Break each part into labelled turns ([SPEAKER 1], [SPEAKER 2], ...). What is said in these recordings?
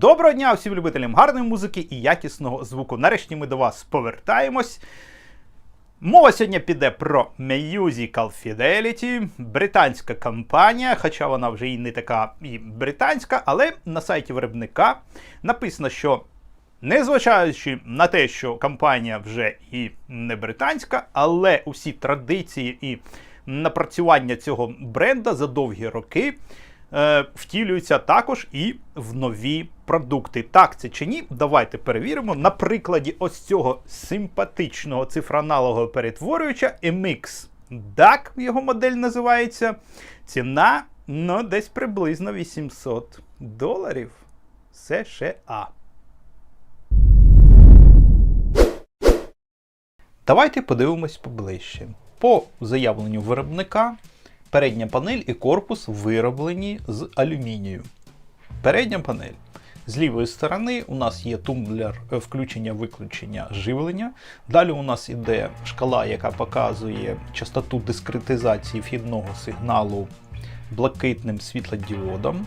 [SPEAKER 1] Доброго дня всім любителям гарної музики і якісного звуку. Нарешті ми до вас повертаємось. Мова сьогодні піде про Musical Fidelity, британська компанія, хоча вона вже і не така і британська, але на сайті виробника написано, що незважаючи на те, що компанія вже і не британська, але усі традиції і напрацювання цього бренда за довгі роки е, втілюються також і в нові продукти. Так це чи ні? Давайте перевіримо. На прикладі ось цього симпатичного цифроаналогового перетворювача MX DAC, його модель називається. Ціна ну, десь приблизно 800 доларів США. Давайте подивимось поближче. По заявленню виробника, передня панель і корпус вироблені з алюмінію. Передня панель. З лівої сторони у нас є тумблер включення-виключення живлення. Далі у нас іде шкала, яка показує частоту дискретизації вхідного сигналу блакитним світлодіодом.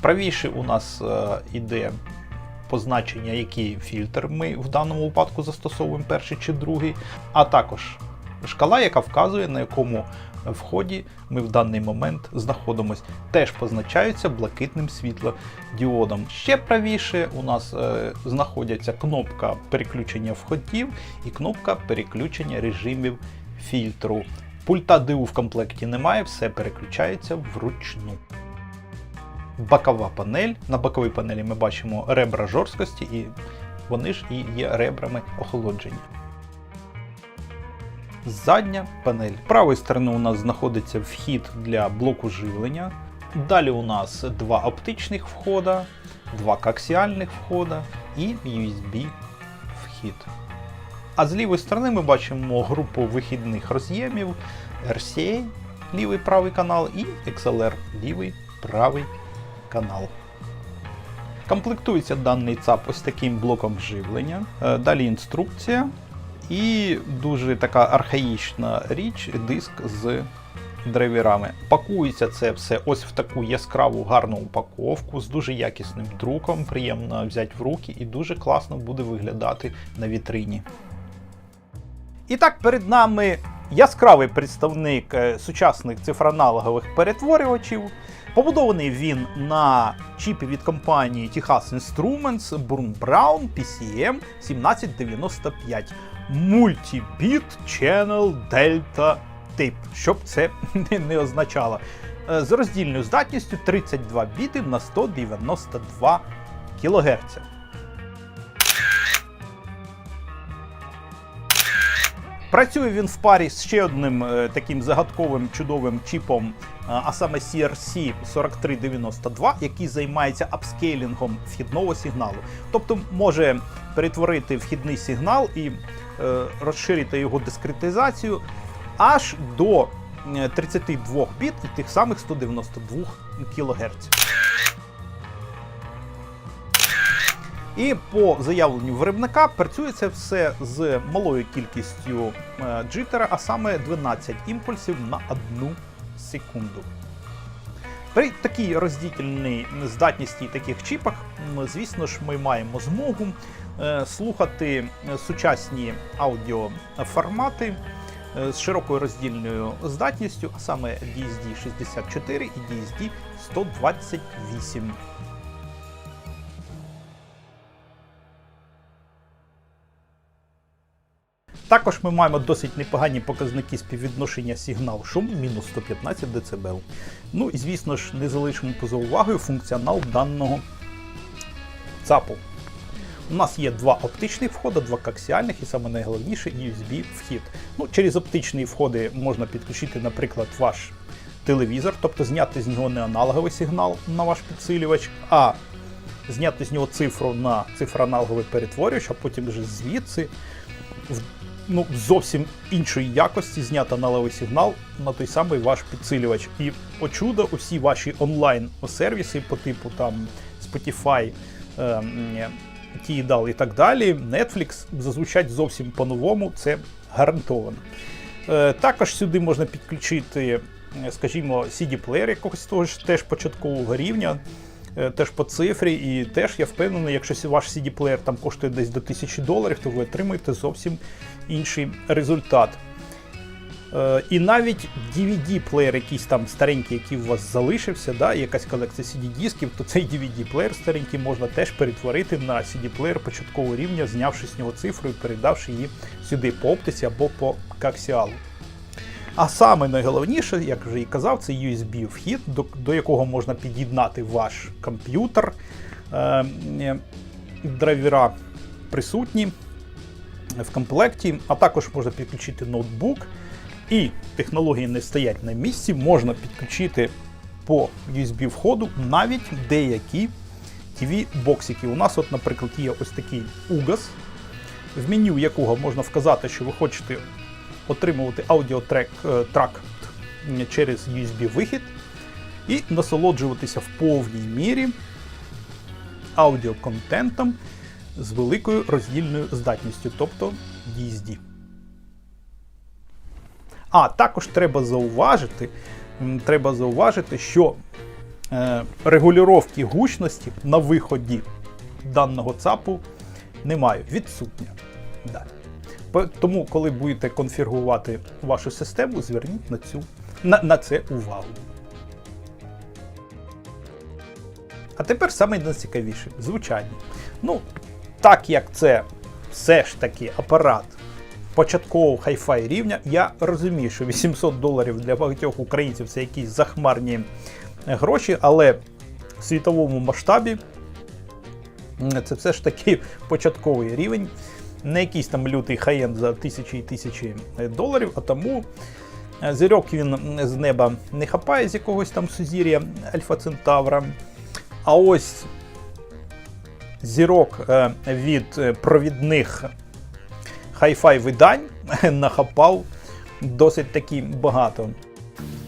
[SPEAKER 1] Правіше у нас е, іде позначення, який фільтр ми в даному випадку застосовуємо перший чи другий, а також шкала, яка вказує, на якому вході ми в даний момент знаходимося, теж позначаються блакитним світлодіодом. Ще правіше у нас е, знаходяться кнопка переключення входів і кнопка переключення режимів фільтру. Пульта ДУ в комплекті немає, все переключається вручну. Бокова панель. На боковій панелі ми бачимо ребра жорсткості, і вони ж і є ребрами охолодження. Задня панель. З правої сторони у нас знаходиться вхід для блоку живлення. Далі у нас два оптичних входа, два коаксіальних входа і USB вхід. А з лівої сторони ми бачимо групу вихідних роз'ємів RCA, лівий правий канал, і XLR лівий правий канал. Комплектується даний ЦАП ось таким блоком живлення. Е, Далі інструкція. І дуже така архаїчна річ диск з драйверами. Пакується це все ось в таку яскраву гарну упаковку з дуже якісним друком, приємно взяти в руки і дуже класно буде виглядати на вітрині. І так, перед нами яскравий представник е, сучасних цифроаналогових перетворювачів. Побудований він на чіпі від компанії Texas Instruments Burn Brown PCM 1795 Multi-Bit Channel Delta Tip, щоб це не означало. Е, З роздільною здатністю 32 біти на 192 кГц. Працює він в парі з ще одним е, таким загадковим чудовим чіпом, е, а саме CRC 4392, який займається апскейлінгом вхідного сигналу. Тобто може перетворити вхідний сигнал і розширити його дискретизацію аж до е, 32 біт і тих самих 192 кГц. І по заявленню виробника працює це все з малою кількістю е, джитера, а саме 12 імпульсів на одну секунду. При такій роздільній здатності таких чіпах, звісно ж, ми маємо змогу е, слухати сучасні аудіоформати е, з широкою роздільною здатністю, а саме DSD 64 і DSD 128. Також ми маємо досить непогані показники співвідношення сигнал шум мінус 115 дБ. Ну і звісно ж, не залишимо поза увагою функціонал даного ЦАПу. У нас є два оптичних входи, два коаксіальних і саме найголовніше USB вхід. Ну, через оптичні входи можна підключити, наприклад, ваш телевізор, тобто зняти з нього не аналоговий сигнал на ваш підсилювач, а зняти з нього цифру на цифроаналоговий перетворювач, а потім вже звідси ну, зовсім іншої якості зняти аналоговий сигнал на той самий ваш підсилювач. І о чудо, усі ваші онлайн-сервіси по типу там Spotify, ем, Tidal і так далі, Netflix зазвучать зовсім по-новому, це гарантовано. Е, також сюди можна підключити, е, скажімо, CD-плеєр якогось того ж теж початкового рівня. Е, теж по цифрі, і теж я впевнений, якщо ваш CD-плеєр там коштує десь до 1000 доларів, то ви отримаєте зовсім інший результат. Е, І навіть DVD-плеєр, якийсь там старенький, який у вас залишився, да, якась колекція CD-дисків, то цей DVD-плеєр старенький можна теж перетворити на CD-плеєр початкового рівня, знявши з нього цифру і передавши її сюди по оптиці або по коаксіалу. А саме найголовніше, як вже і казав, це USB-вхід, до, до якого можна під'єднати ваш комп'ютер. Е, е, драйвера присутні в комплекті, а також можна підключити ноутбук. І технології не стоять на місці, можна підключити по USB входу навіть деякі TV-боксики. У нас, от, наприклад, є ось такий UGAS, в меню якого можна вказати, що ви хочете отримувати аудіотрек е, трак через USB-вихід і насолоджуватися в повній мірі аудіоконтентом з великою роздільною здатністю, тобто DSD. А також треба зауважити, треба зауважити, що е, регулювання гучності на виході даного ЦАПу немає, відсутня. Да. Тому, коли будете конфігурувати вашу систему, зверніть на, цю, на, на це увагу. А тепер саме найцікавіше звучання. Ну, так як це все ж таки апарат початкового хай-фай рівня, я розумію, що 800 доларів для багатьох українців це якісь захмарні гроші, але в світовому масштабі це все ж таки початковий рівень. Не якийсь там лютий хай-енд за тисячі і тисячі доларів, а тому е, зірок він з неба не хапає з якогось там сузір'я Альфа Центавра. А ось зірок е, від е, провідних хай-фай видань нахапав досить таки багато.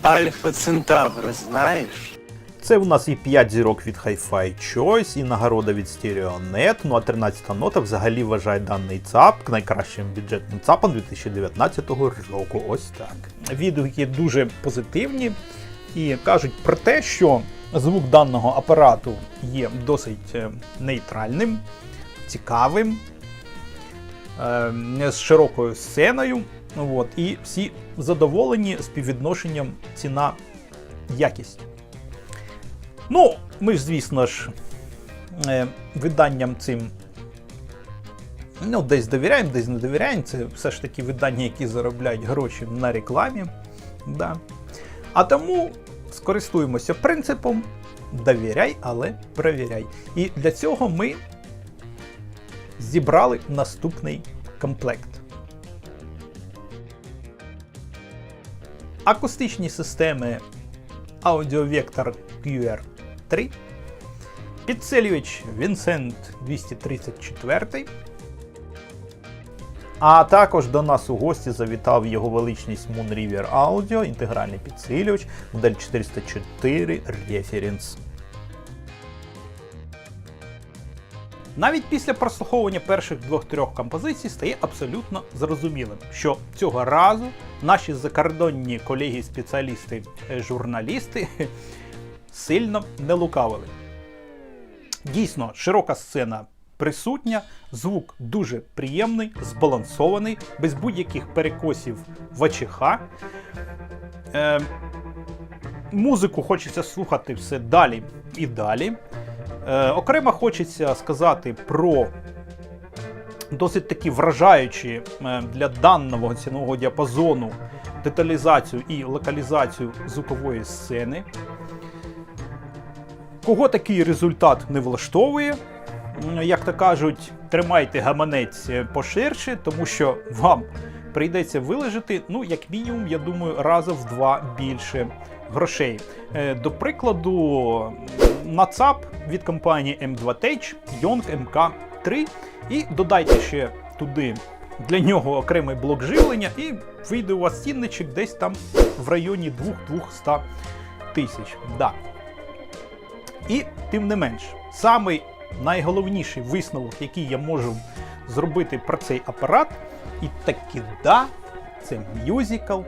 [SPEAKER 2] Альфа Центавра, знаєш?
[SPEAKER 1] Це у нас і 5 зірок від Hi-Fi Choice, і нагорода від StereoNet. Ну а 13-та нота взагалі вважає даний ЦАП найкращим бюджетним ЦАПом 2019 року. Ось так. Відгуки дуже позитивні і кажуть про те, що звук даного апарату є досить е, нейтральним, цікавим, е, з широкою сценою. От, і всі задоволені співвідношенням ціна-якість. Ну, ми ж, звісно ж, е, виданням цим ну, десь довіряємо, десь не довіряємо. Це все ж таки видання, які заробляють гроші на рекламі. Да. А тому скористуємося принципом довіряй, але перевіряй. І для цього ми зібрали наступний комплект. Акустичні системи Audiovector QR3, підсилювач Vincent 234. А також до нас у гості завітав його величність Moon River Audio, інтегральний підсилювач, модель 404 Reference. Навіть після прослуховування перших двох-трьох композицій стає абсолютно зрозумілим, що цього разу наші закордонні колеги-спеціалісти, е, журналісти сильно не лукавили. Дійсно, широка сцена присутня, звук дуже приємний, збалансований, без будь-яких перекосів в АЧХ. Е, музику хочеться слухати все далі і далі. Е, окремо хочеться сказати про досить таки вражаючі е, для даного цінового діапазону деталізацію і локалізацію звукової сцени. Кого такий результат не влаштовує, як то кажуть, тримайте гаманець е, поширше, тому що вам прийдеться вилежати, ну, як мінімум, я думаю, раза в два більше грошей. Е, До прикладу, на ЦАП від компанії M2 Tech Young MK3 і додайте ще туди для нього окремий блок живлення, і вийде у вас цінничок десь там в районі 2-200 тисяч. Да. І тим не менш, самий найголовніший висновок, який я можу зробити про цей апарат, і таки да, це мюзикл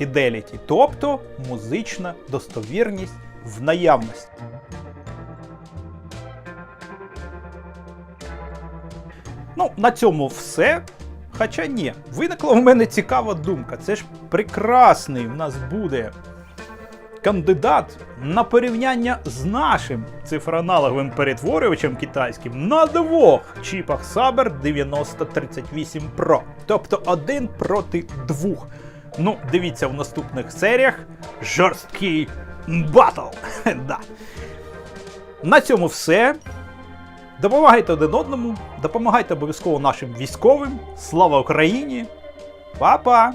[SPEAKER 1] Fidelity, тобто музична достовірність в наявності. Ну, на цьому все. Хоча ні, виникла в мене цікава думка. Це ж прекрасний в нас буде кандидат на порівняння з нашим цифроаналоговим перетворювачем китайським на двох чіпах Saber 9038 Pro. Тобто один проти двох. Ну, дивіться в наступних серіях жорсткий батл. да. На цьому все. Допомагайте один одному, допомагайте обов'язково нашим військовим. Слава Україні! Па-па!